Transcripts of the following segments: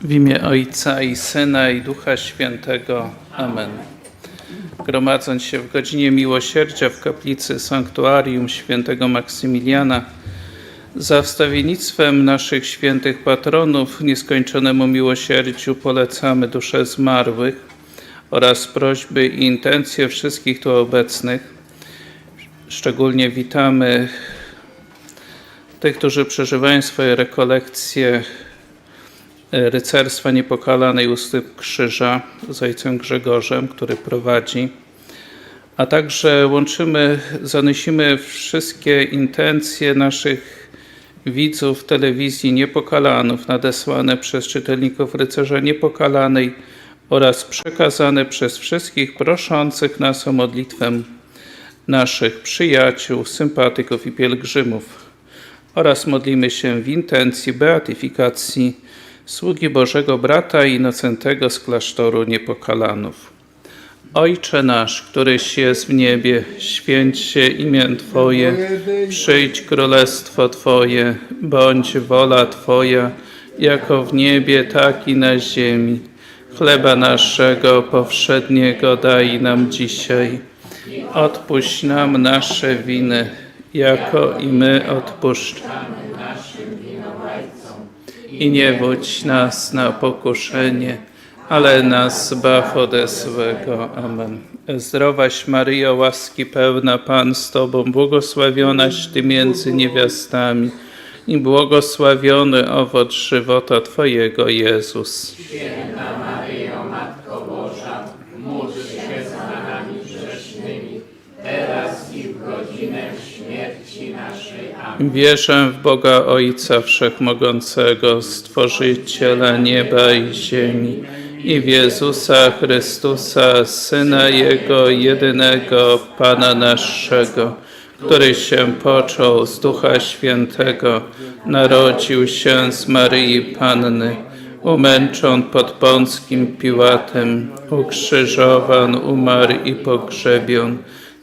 W imię Ojca i Syna i Ducha Świętego. Amen. Gromadząc się w godzinie miłosierdzia w kaplicy Sanktuarium Świętego Maksymiliana, za wstawiennictwem naszych świętych patronów nieskończonemu miłosierdziu polecamy dusze zmarłych oraz prośby i intencje wszystkich tu obecnych. Szczególnie witamy tych, którzy przeżywają swoje rekolekcje rycerstwa niepokalanej u stóp krzyża z ojcem Grzegorzem, który prowadzi. A także łączymy, zanosimy wszystkie intencje naszych widzów telewizji Niepokalanów nadesłane przez czytelników Rycerza Niepokalanej oraz przekazane przez wszystkich proszących nas o modlitwę naszych przyjaciół, sympatyków i pielgrzymów oraz modlimy się w intencji beatyfikacji sługi Bożego brata Inocentego z klasztoru Niepokalanów. Ojcze nasz, któryś jest w niebie, święć się imię Twoje, przyjdź królestwo Twoje, bądź wola Twoja, jako w niebie, tak i na ziemi. Chleba naszego powszedniego daj nam dzisiaj. Odpuść nam nasze winy, jako i my odpuszczamy i nie wódź nas na pokuszenie, ale nas zbaw ode złego. Amen. Zdrowaś Maryjo, łaski pełna Pan z Tobą, błogosławionaś Ty między niewiastami i błogosławiony owoc żywota Twojego, Jezus. Wierzę w Boga Ojca Wszechmogącego, Stworzyciela nieba i ziemi i w Jezusa Chrystusa, Syna Jego jedynego, Pana naszego, który się począł z Ducha Świętego, narodził się z Maryi Panny, umęczon pod Pąckim Piłatem, ukrzyżowan, umarł i pogrzebion,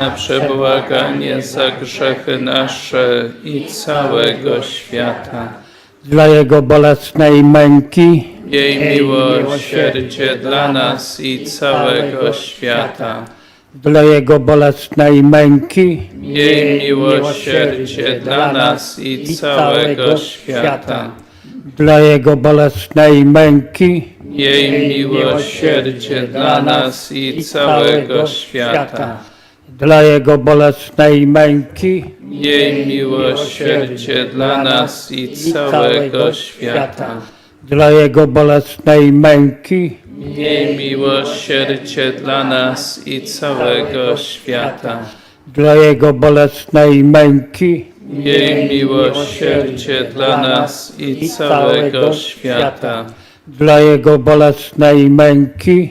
na przebłaganie za grzechy nasze i całego świata. dla Jego bolesnej męki, Jej miłosierdzie dla nas i całego świata. dla Jego bolesnej męki, Jej miłosierdzie dla nas i całego świata. dla Jego bolesnej męki, Jej miłosierdzie dla nas i całego świata. Dla Jego bolesnej męki, Jej miłosierdzie dla nas i całego świata. dla Jego bolesnej męki, Jej miłosierdzie dla nas i całego świata. dla Jego bolesnej męki, Jej miłosierdzie dla nas i całego świata. dla Jego bolesnej męki,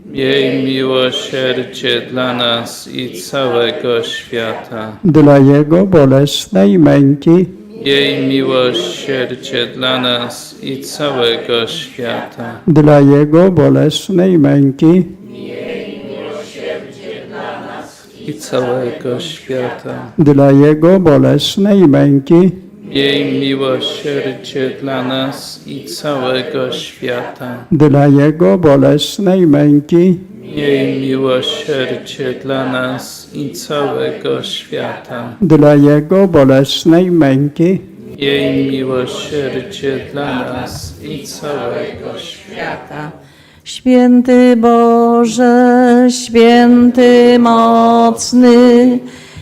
Jej miłosierdzie dla nas i całego świata. dla Jego bolesnej męki, Jej miłosierdzie dla nas i całego świata. dla Jego bolesnej męki, I całego świata. dla Jego bolesnej męki, Jej miłosierdzie dla nas i całego świata. dla Jego bolesnej męki, Jej miłosierdzie dla nas i całego świata. dla Jego bolesnej męki, Jej miłosierdzie dla nas i całego świata. Święty Boże, święty mocny,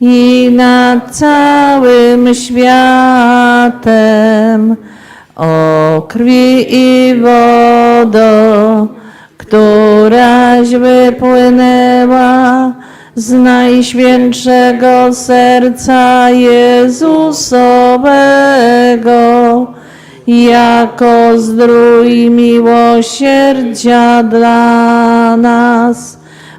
i nad całym światem. O krwi i wodo, któraś wypłynęła z najświętszego serca Jezusowego, jako zdrój miłosierdzia dla nas.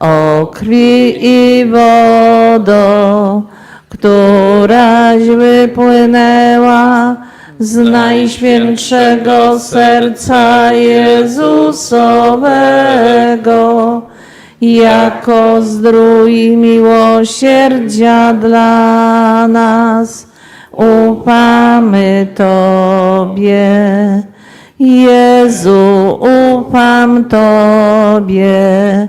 o krwi i wodo, któraś wypłynęła z najświętszego serca Jezusowego, jako zdrój miłosierdzia dla nas. Ufamy Tobie, Jezu, ufam Tobie.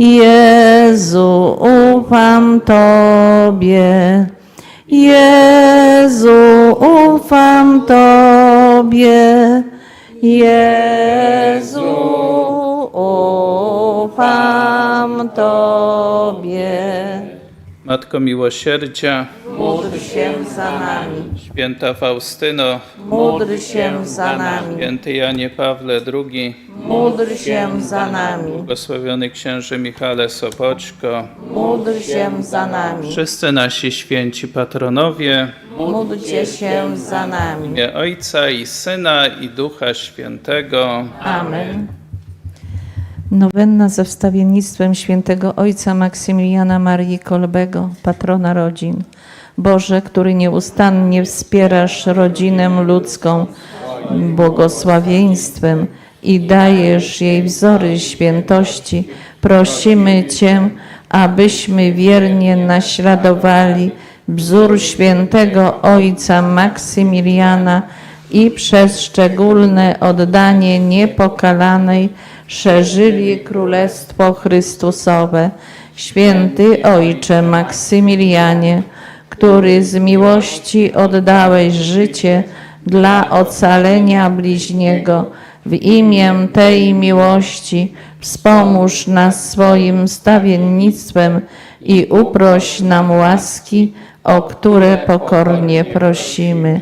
Jezu, ufam Tobie. Jezu, ufam Tobie. Jezu, ufam Tobie. Matko miłosierdzia, Módl się za nami. Święta Faustyno, Módl się za nami. święty Janie Pawle II, Módl się za nami. błogosławiony księże Michale Sopoćko, Módl się za nami. wszyscy nasi święci patronowie, Módlcie się za w nami. imię Ojca i Syna i Ducha Świętego. Amen. Nowenna za wstawiennictwem świętego Ojca Maksymiliana Marii Kolbego, patrona rodzin. Boże, który nieustannie wspierasz rodzinę ludzką błogosławieństwem i dajesz jej wzory świętości, prosimy Cię, abyśmy wiernie naśladowali wzór świętego Ojca Maksymiliana i przez szczególne oddanie niepokalanej szerzyli Królestwo Chrystusowe. Święty Ojcze Maksymilianie, który z miłości oddałeś życie dla ocalenia bliźniego, w imię tej miłości wspomóż nas swoim stawiennictwem i uproś nam łaski, o które pokornie prosimy.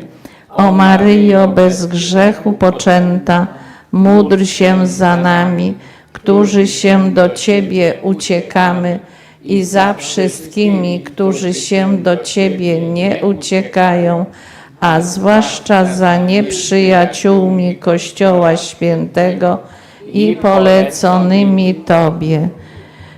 O Maryjo bez grzechu poczęta, módl się za nami, którzy się do Ciebie uciekamy i za wszystkimi, którzy się do Ciebie nie uciekają, a zwłaszcza za nieprzyjaciółmi Kościoła Świętego i poleconymi Tobie.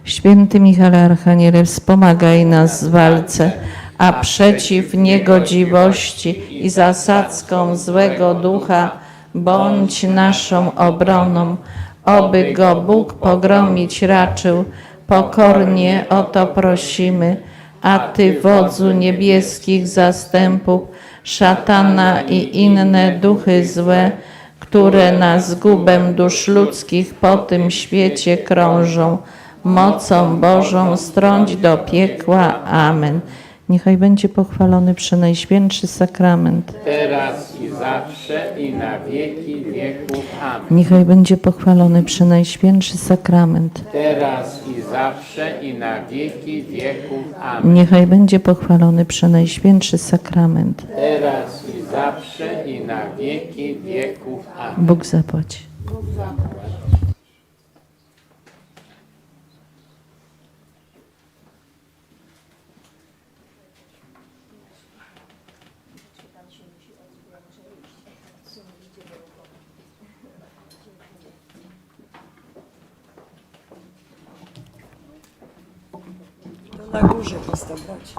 Święty Michale Archaniele, wspomagaj nas w walce, a przeciw niegodziwości i zasadzkom złego ducha bądź naszą obroną, oby go Bóg pogromić raczył. Pokornie o to prosimy, a Ty, wodzu niebieskich zastępów, szatana i inne duchy złe, które na zgubę dusz ludzkich po tym świecie krążą, mocą Bożą strąć do piekła. Amen. Niechaj będzie pochwalony przenajświętszy sakrament. Teraz i zawsze i na wieki wieków. Amen. Niechaj będzie pochwalony przenajświętszy sakrament. Teraz zawsze i na wieki wieków. Amen. Niechaj będzie pochwalony przenajświętszy sakrament. Teraz i zawsze i na wieki wieków. Amen. Bóg zapłaci. To на просто брать.